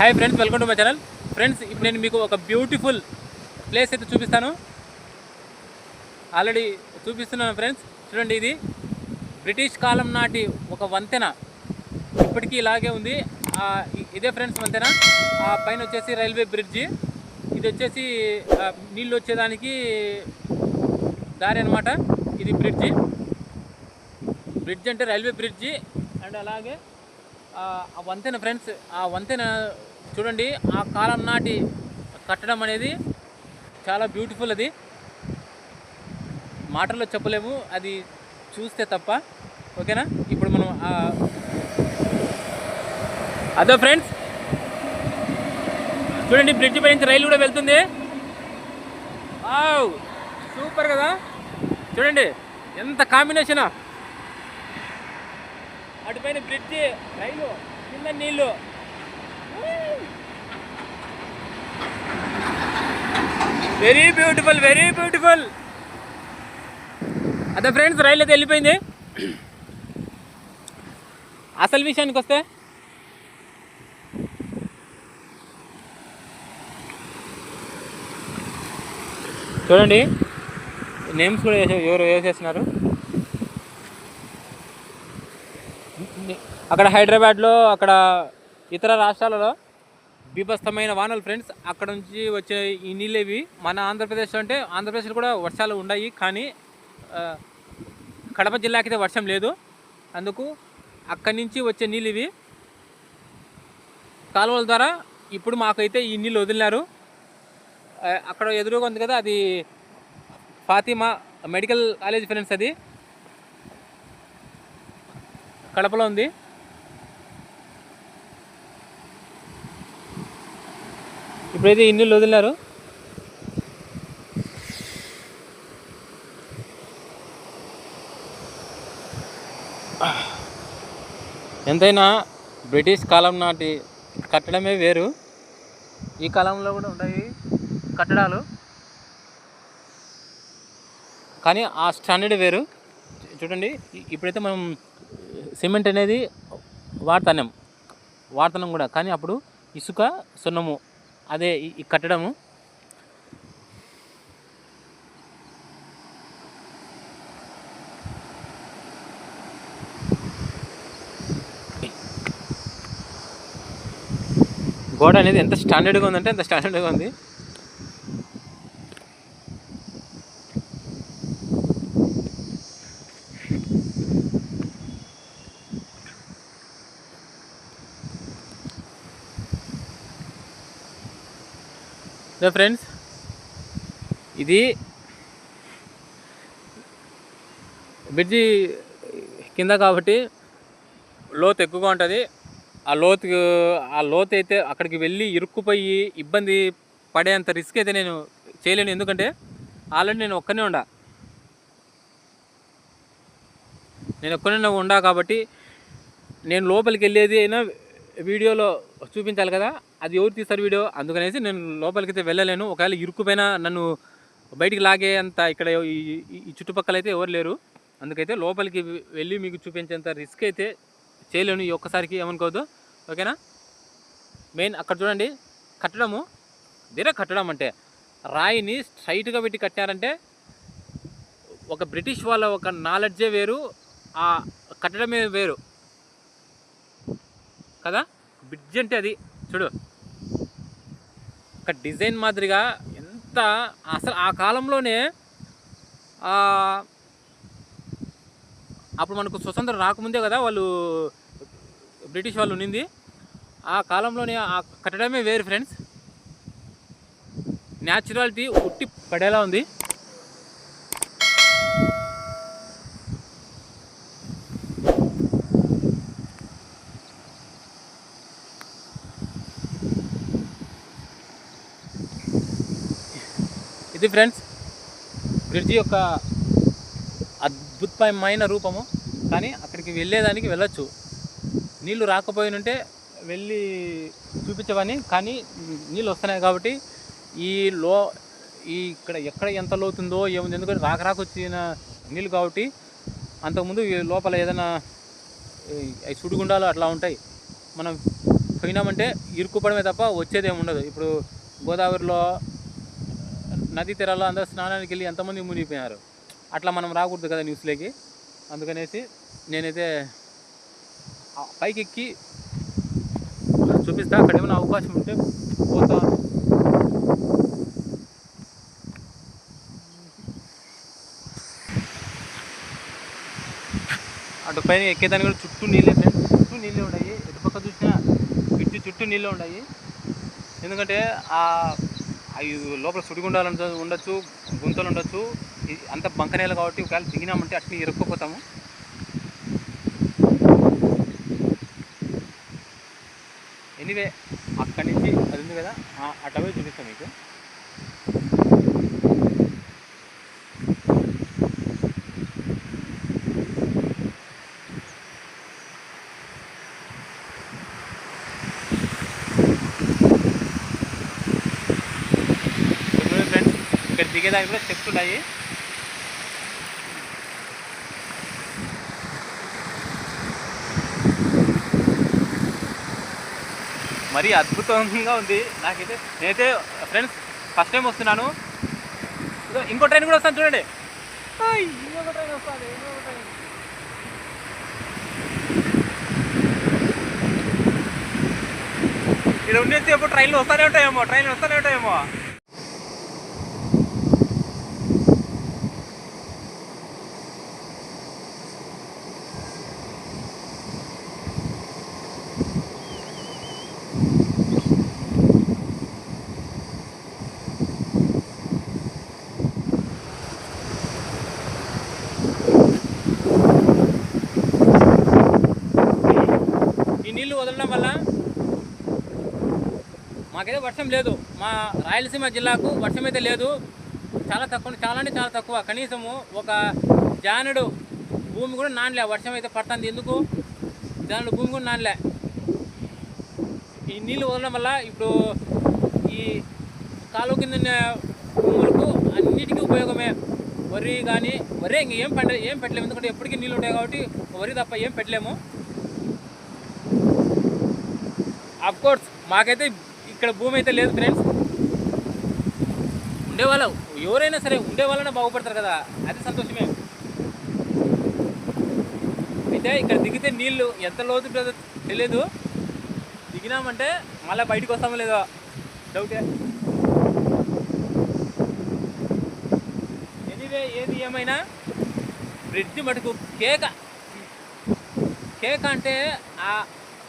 Hi friends welcome to my channel friends ఇప్పుడు నేను మీకు ఒక బ్యూటిఫుల్ ప్లేస్ అయితే చూపిస్తాను. ఆల్రెడీ చూపిస్తున్నాను ఫ్రెండ్స్ చూడండి ఇది. బ్రిటిష్ కాలం నాటి ఒక వంతెన. ఇప్పటికీ ఇలాగే ఉంది. ఇదే ఫ్రెండ్స్ వంతెన. ఆ పైన వచ్చేసి రైల్వే బ్రిడ్జి ఇది వచ్చేసి నీళ్ళు వచ్చేదానికి దారి అనమాట ఇది బ్రిడ్జి బ్రిడ్జ్ అంటే రైల్వే బ్రిడ్జి అండ్ అలాగే ఆ వంతెన ఫ్రెండ్స్ ఆ వంతెన చూడండి ఆ కాలం నాటి కట్టడం అనేది చాలా బ్యూటిఫుల్ అది. మాటల్లో చెప్పలేము అది చూస్తే తప్ప. ఓకేనా? ఇప్పుడు మనం అదో ఫ్రెండ్స్ చూడండి బ్రిడ్జ్ పై నుంచి రైలు కూడా వెళ్తుంది. సూపర్ కదా? చూడండి ఎంత కాంబినేషనా అటుపైన బ్రిడ్జి రైలు కింద నీళ్ళు వెరీ బ్యూటిఫుల్ వెరీ బ్యూటిఫుల్ అదే ఫ్రెండ్స్ రైలు అయితే వెళ్ళిపోయింది. అసలు విషయానికి వస్తే చూడండి నేమ్స్ కూడా వేసే ఎవరు వేసేస్తున్నారు? అక్కడ హైదరాబాద్లో అక్కడ ఇతర రాష్ట్రాలలో బీభత్సమైన వానలు ఫ్రెండ్స్ అక్కడ నుంచి వచ్చే ఈ నీళ్ళేవి మన ఆంధ్రప్రదేశ్లో అంటే ఆంధ్రప్రదేశ్లో కూడా వర్షాలు ఉన్నాయి కానీ కడప జిల్లాకి అయితే వర్షం లేదు. అందుకు అక్కడి నుంచి వచ్చే నీళ్ళు ఇవి కాలువల ద్వారా ఇప్పుడు మాకైతే ఈ నీళ్ళు వదిలినారు. అక్కడ ఎదురుగా ఉంది కదా అది ఫాతిమా మెడికల్ కాలేజ్ ఫ్రెండ్స్ అది. కడపలో ఉంది. ఇప్పుడైతే ఈ వదిలినారు? ఎంతైనా బ్రిటిష్ కాలం నాటి కట్టడమే వేరు. ఈ కాలంలో కూడా ఉన్నాయి కట్టడాలు. కానీ ఆ స్టాండర్డ్ వేరు. చూడండి ఇప్పుడైతే మనం సిమెంట్ అనేది వాడుతున్నాం. వాడుతున్నాం కూడా. కానీ అప్పుడు ఇసుక సున్నము అదే ఈ- కట్టడము. గోడ అనేది ఎంత స్టాండర్డ్గా ఉందంటే అంత స్టాండర్డ్గా ఉంది. ఇదే ఫ్రెండ్స్ ఇది బ్రిడ్జి కింద కాబట్టి లోతు ఎక్కువగా ఉంటుంది. ఆ లోతు ఆ లోతు అయితే అక్కడికి వెళ్ళి ఇరుక్కుపోయి ఇబ్బంది పడేంత రిస్క్ అయితే నేను చేయలేను. ఎందుకంటే ఆల్రెడీ నేను ఒక్కనే ఉండా. నేను ఒక్కనే ఉండా కాబట్టి నేను లోపలికి వెళ్ళేది అయినా వీడియోలో చూపించాలి కదా. అది ఎవరు తీస్తారు వీడియో? అందుకనేసి నేను లోపలికి అయితే వెళ్ళలేను. ఒకవేళ ఇరుక్కుపోయినా నన్ను బయటికి లాగే అంత ఇక్కడ ఈ ఈ- చుట్టుపక్కల అయితే ఎవరు లేరు. అందుకైతే లోపలికి వెళ్ళి మీకు చూపించేంత రిస్క్ అయితే చేయలేను ఈ ఒక్కసారికి ఏమనుకోవద్దు. ఓకేనా? మెయిన్ అక్కడ చూడండి. కట్టడము దీనే కట్టడం అంటే రాయిని స్ట్రైట్గా పెట్టి కట్టారంటే ఒక బ్రిటిష్ వాళ్ళ ఒక నాలెడ్జే వేరు ఆ కట్టడమే వేరు. కదా? బ్రిడ్జ్ అంటే అది. చూడు. ఒక డిజైన్ మాదిరిగా ఎంత అసలు ఆ కాలంలోనే అప్పుడు మనకు స్వతంత్రం రాకముందే కదా వాళ్ళు బ్రిటిష్ వాళ్ళు ఉన్నింది. ఆ కాలంలోనే ఆ కట్టడమే వేరు ఫ్రెండ్స్. న్యాచురాలిటీ ఉట్టి పడేలా ఉంది. ఇది ఫ్రెండ్స్ బ్రిడ్జి యొక్క అద్భుతమైన రూపము. కానీ అక్కడికి వెళ్ళేదానికి వెళ్ళొచ్చు. నీళ్ళు రాకపోయినుంటే వెళ్ళి చూపించవని కానీ నీళ్ళు వస్తున్నాయి కాబట్టి ఈ లో ఈ ఇక్కడ ఎక్కడ ఎంత లోతుందో ఏముంది ఎందుకంటే రాక రాకొచ్చిన నీళ్ళు కాబట్టి అంతకుముందు లోపల ఏదైనా సుడిగుండాలు అట్లా ఉంటాయి. మనం పోయినామంటే ఇరుక్కుపడమే తప్ప వచ్చేదేం ఉండదు ఇప్పుడు గోదావరిలో నదీ తీరాల్లో అందరూ స్నానానికి వెళ్ళి ఎంతమంది మునిగిపోయినారు? అట్లా మనం రాకూడదు కదా న్యూస్లోకి. అందుకనేసి నేనైతే పైకి ఎక్కి చూపిస్తా. అక్కడ ఏమైనా అవకాశం ఉంటే పోతా. అటు పైన ఎక్కేదాన్ని కూడా చుట్టూ నీళ్ళే ఫ్రెండ్స్ చుట్టూ నీళ్ళే ఉన్నాయి ఎటుపక్క చూసినా ఇటు చుట్టూ నీళ్ళే ఉన్నాయి ఎందుకంటే ఆ అవి లోపల సుడిగుండాలు ఉండొచ్చు గుంతలు ఉండొచ్చు. ఇది అంత బంకనేలు కాబట్టి ఒకవేళ దిగినామంటే అట్ని ఇరుక్కుపోతాము. ఎనీవే అక్కడి నుంచి అది ఉంది కదా? అటవే చూపిస్తాం మీకు చూడండి ఫ్రెండ్స్ ఇక్కడ దిగేదానికి కూడా స్టెప్స్ ఉన్నాయి. మరీ అద్భుతంగా ఉంది. నాకైతే నేనైతే ఫ్రెండ్స్ ఫస్ట్ టైం వస్తున్నాను. ఇదో ఇంకో ట్రైన్ కూడా వస్తాను చూడండి. ఆయ్, ఇంకొక ట్రైన్ వస్తుంది ఇంకొక ట్రైన్. ఇక్కడ ఉండేది ఎప్పుడు ట్రైన్లు వస్తానే ఉంటాయేమో ట్రైన్లు వస్తానే ఉంటాయేమో ఈ నీళ్ళు వదలడం వల్ల మాకైతే వర్షం లేదు. మా రాయలసీమ జిల్లాకు వర్షం అయితే లేదు. చాలా తక్కువ చాలా అంటే చాలా తక్కువ. కనీసము ఒక జానుడు భూమి కూడా నానలే. వర్షం అయితే పడుతుంది. ఎందుకు? జానుడు భూమి కూడా నానలే. ఈ నీళ్ళు వదలడం వల్ల ఇప్పుడు ఈ కాలువ కింద భూములకు అన్నిటికీ ఉపయోగమే. వరి కానీ వరి ఇంక ఏం పండ ఏం పెట్టలేము. ఎందుకంటే ఎప్పటికీ నీళ్ళు ఉంటాయి కాబట్టి వరి తప్ప ఏం పెట్టలేము. అఫ్కోర్స్ మాకైతే ఇక్కడ భూమి అయితే లేదు ఫ్రెండ్స్ ఉండేవాళ్ళు. ఎవరైనా సరే ఉండే వాళ్ళనే బాగుపడతారు కదా. అది సంతోషమే. అయితే ఇక్కడ దిగితే నీళ్ళు ఎంత లోతు తెలియదు దిగినామంటే మళ్ళీ బయటకు వస్తామో లేదో? డౌటే ఎనీవే ఏది ఏమైనా? బ్రిడ్జ్ మటుకు కేక. కేక అంటే ఆ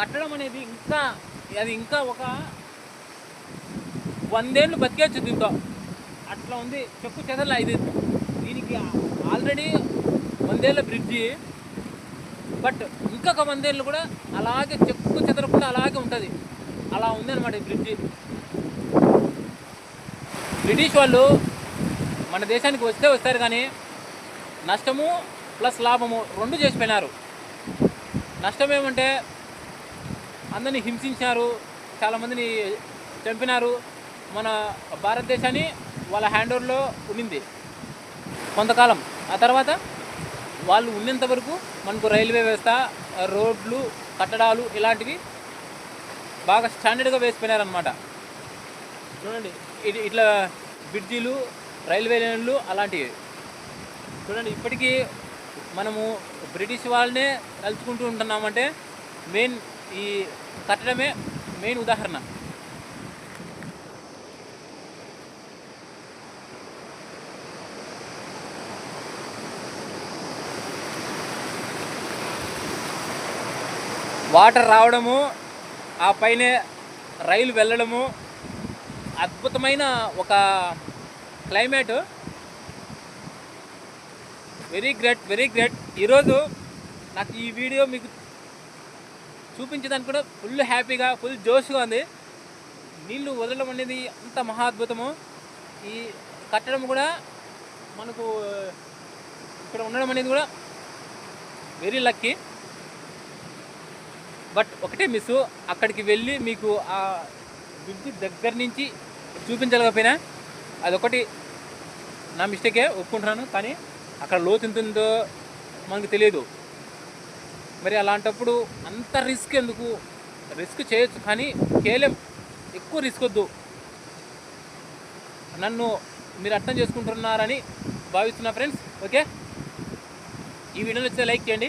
కట్టడం అనేది ఇంకా అది ఇంకా ఒక వందేళ్ళు బతికేచ్చు దీంతో. అట్లా ఉంది. చెప్పు చెదల ఇది. దీనికి ఆల్రెడీ వందేళ్ళ బ్రిడ్జి. బట్ ఇంకొక వందేళ్ళు కూడా అలాగే చెక్కు చెదరకుండా అలాగే ఉంటుంది. అలా ఉందన్నమాట ఈ బ్రిడ్జి. బ్రిటిష్ వాళ్ళు మన దేశానికి వస్తే వస్తారు కానీ నష్టము ప్లస్ లాభము రెండు చేసిపోయినారు నష్టం ఏమంటే అందరిని హింసించారు చాలామందిని చంపినారు. మన భారతదేశాన్ని వాళ్ళ హ్యాండ్ ఓవర్లో ఉండింది కొంతకాలం. ఆ తర్వాత వాళ్ళు ఉన్నంత వరకు మనకు రైల్వే వ్యవస్థ రోడ్లు కట్టడాలు ఇలాంటివి బాగా స్టాండర్డ్గా వేసిపోయినారనమాట చూడండి ఇది ఇట్లా బ్రిడ్జీలు రైల్వే లైన్లు అలాంటివి. చూడండి ఇప్పటికీ మనము బ్రిటిష్ వాళ్ళనే తలుచుకుంటూ ఉంటున్నామంటే మెయిన్ ఈ కట్టడమే మెయిన్ ఉదాహరణ. వాటర్ రావడము ఆ పైనే రైలు వెళ్ళడము అద్భుతమైన ఒక climate. Very great very great. ఈరోజు నాకు ఈ వీడియో మీకు చూపించడానికి కూడా ఫుల్ హ్యాపీగా ఫుల్ జోష్గా ఉంది. నీళ్ళు వదలడం అనేది అంత మహా అద్భుతము ఈ కట్టడం కూడా మనకు ఇక్కడ ఉండడం అనేది కూడా వెరీ లక్కీ. బట్ ఒకటే మిస్ అక్కడికి వెళ్ళి మీకు ఆ బ్రిడ్జ్ దగ్గర నుంచి చూపించలేకపోయినా అదొకటి నా మిస్టేకే ఒప్పుకుంటున్నాను. కానీ అక్కడ లోతు ఎంత ఉందో మనకు తెలియదు. మరి అలాంటప్పుడు అంత రిస్క్ ఎందుకు? రిస్క్ చేయొచ్చు కానీ కేవలం ఎక్కువ రిస్క్ వద్దు. నన్ను మీరు అర్థం చేసుకుంటున్నారని భావిస్తున్నా ఫ్రెండ్స్ ఓకే ఈ వీడియో నచ్చితే లైక్ చేయండి.